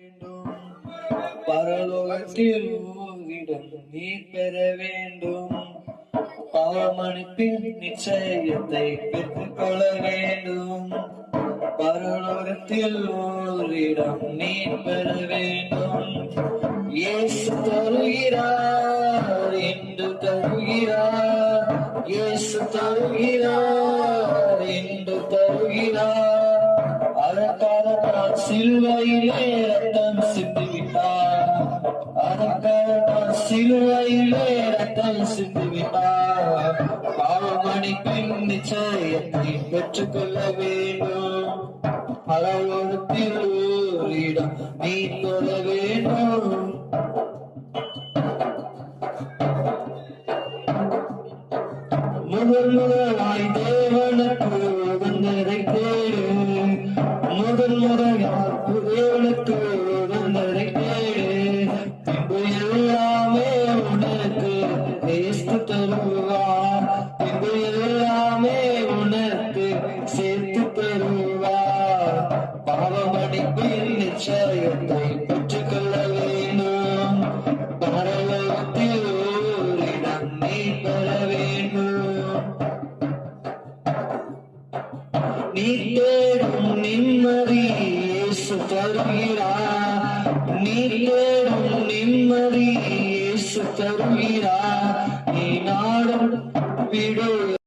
வேண்டும். பரலோகத்தில் ஓரிடம் நீர் பெற வேண்டும். பாவமனுப்பின் நிச்சயத்தை பெற்றுக் கொள்ள வேண்டும். பரலோகத்தில் ஓரிடம் நீர் பெற வேண்டும். இயேசு தருகிறார் என்று தருகிறார். இயேசு தருகிறார். சிலுவையிலே ரத்தம் சிந்திவிட்டார். அதற்காக நான் சிலுவையிலே ரத்தம் சிந்திவிட்டார். பாவமணிப்பின் நிச்சயத்தை பெற்றுக்கொள்ள வேண்டும். அளவோடு ஓரிடம் நீ தொழ வேண்டும். முதல் முதலாய் தேவனுக்கு முதல் முறையாய் தேவனுக்கு எல்லாமே உனக்கு தேஸ்து தருவார் பின்பு எல்லாமே உனக்கு சேர்த்து தருவார் பாவமடிப்பின் நிச்சயத்தை பெற்றுக்கொள்ள வேண்டும் பரலோகத்தில் ஓரிடம் நீ பெற வேண்டும் நீ தேடும் நிம்மதியை இயேசு தருகிறார் நீ தேடும் நிம்மதி இயேசு தருகிறார் நீ